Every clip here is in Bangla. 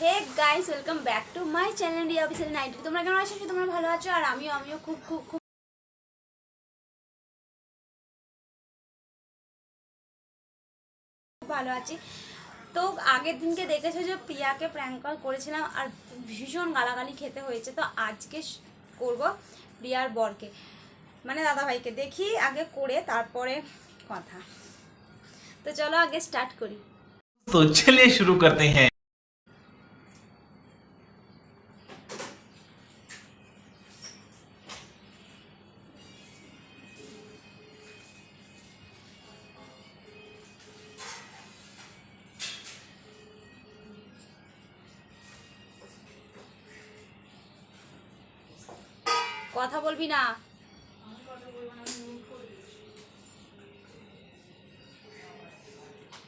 Hey guys welcome back to my channel D official ninety তোমরা কেমন আছো? তোমরা ভালো আছো, আর আমিও আমিও খুব খুব খুব ভালো আছি। তো আগের দিনকে দেখেছ যে প্রিয়াকে প্র্যাঙ্ক করেছিলাম, আর ভীষণ গালাগালি খেতে হয়েছে। তো আজকে করব প্রিয়ার বরকে। মানে দাদাভাইকে। দেখি আগে করে, তারপরে কথা। তো চলো আগে স্টার্ট করি। তো চলে শুরু করতে হ্যাঁ। কথা বলবি না।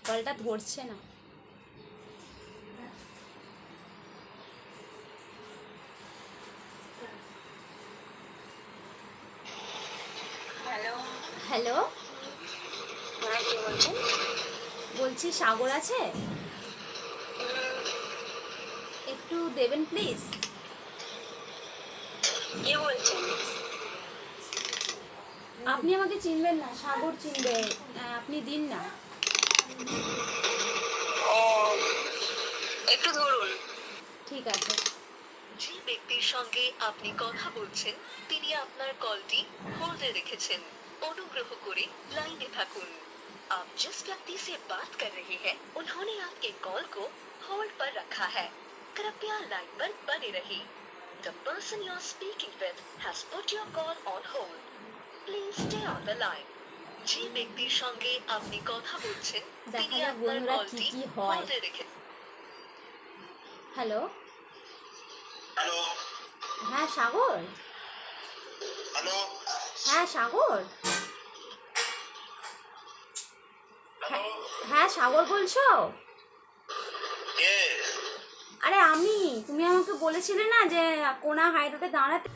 কলটা ধরছে না। হ্যালো। হ্যাঁ বলছি সাগর আছে? একটু দেবেন প্লিজ। কে বলছেন আপনি আমাকে চিনবেন না সাগর চিনবে আহ, আপনি দিন না ও একটু ধরুন ঠিক আছে যে ব্যক্তির সঙ্গে আপনি কথা বলছেন তিনি আপনার কলটি হোল্ডে রেখেছেন অনুগ্রহ করে লাইনে থাকুন आप जिस व्यक्ति से बात कर रहे हैं उन्होंने आपके कॉल को होल्ड पर रखा है कृपया लाइन पर बने रहिए The person you are speaking with has put your call on hold. Please stay on the line. যে ব্যক্তির সঙ্গে আপনি কথা বলছেন তিনি আপনার কলটি হোল্ডে রেখে হ্যালো হ্যালো হ্যাঁ সাগর হ্যালো হ্যাঁ সাগর হ্যাঁ সাগর বলছো আরে আমি তুমি আমাকে বলেছিলে না যে কোনা হাই রোডে দাঁড়াতে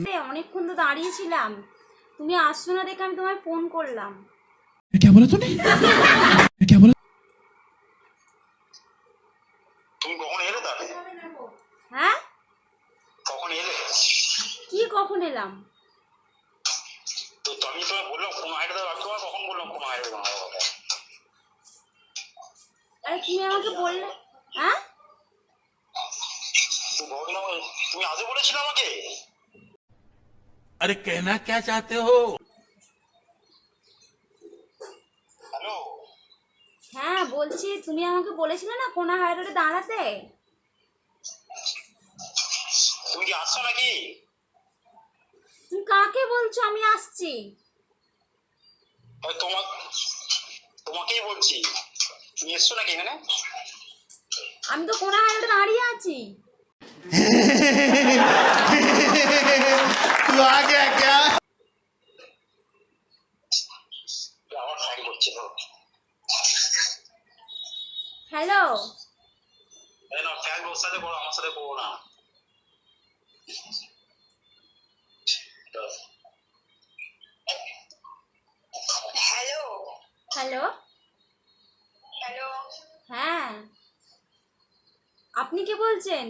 আরে, অনেকক্ষণ তো দাঁড়িয়েছিলাম তুমি আসছো না দেখে আমি তোমায় ফোন করলাম क्या बोला तूने क्या बोला তুমি কখন এলে তাহলে হ্যাঁ কখন এলে কি কখন এলাম তো তো আমি তোমায় বললাম কোন হাইটে দাও আমি তোমায় কখন বললাম কোন হাইটে দাঁড়াও কথা আরে তুমি আমাকে বললে হ্যাঁ তো বললাম তুমি আজে বলেছিলে আমাকে अरे कहना क्या चाहते हो হ্যালো হ্যাঁ বলছি তুমি আমাকে বলেছিলে না কোনা হাই রোডে দাঁড়াতে তুমি কি আসছো নাকি তুমি কাকে বলছো আমি আসছি ওই তোমার তোমাকেই বলছি তুমি এসছো নাকি এখানে আমি তো কোনা হাই রোডে দাঁড়িয়ে আছি तू आ गया क्या আমার সাইড করছে তো হ্যালো এই না ফ্যান ওর সাথে করো আমার সাথে করো না হ্যালো হ্যালো হ্যালো হ্যাঁ আপনি কে বলছেন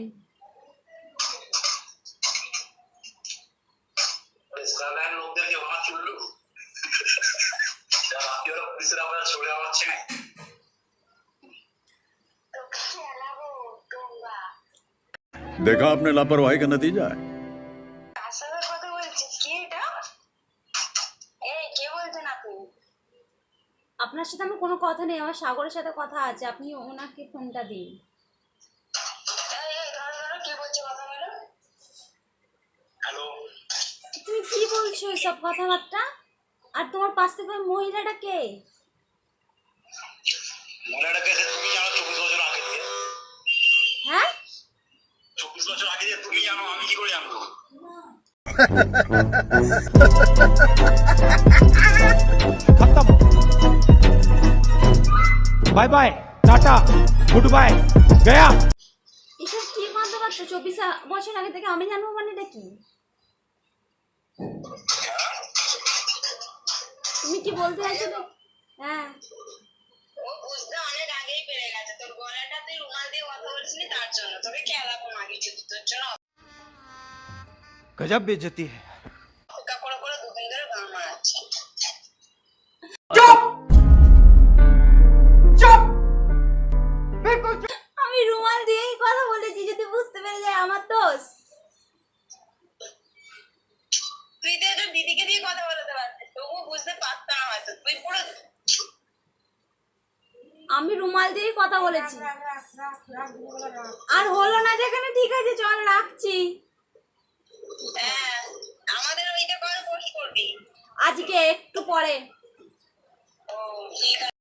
স্কারল্যান্ড লোকদেরকে বানা চুল্লু রাত্রি ওরা পুলিশের আমরা ছড়ে আমাচ্ছে না তোকে খেলাবো তোমরা देखा आपने लापरवाही का नतीजा है আপনার সাথে আমার কোনো কথা নেই আমার সাগরের সাথে কথা আছে আপনি ওনাকে ফোনটা দিন। তুমি কি বলছো সব কথাবার্তা? আর তোমার পাশ থেকে ওই মহিলাটা কে? মহিলাটাকে তুমি জানো চব্বিশ বছর আগে হ্যাঁ? চব্বিশ বছর আগে তুমি জানো আমি কি করে জানব? By bye tata good bye গয়া এসব কি মানতে পারছ চব্বিশ বছর আগে থেকে আমি জানব মানে এটা কি? তুমি কি বলতে চাইছো তো? হ্যাঁ। गजब बेचती है দিদিকে দিয়ে কথা বলাতে পারতিস বুঝতে পারত না হয়তো। তুই পুরো আমি রুমাল দিয়ে কথা বলেছি। আর হলো না যেখানে ঠিক আছে চল রাখছি। হ্যাঁ আমাদের ওইটা কল পোস্ট করবি। আজকে একটু পরে। ও ঠিক আছে।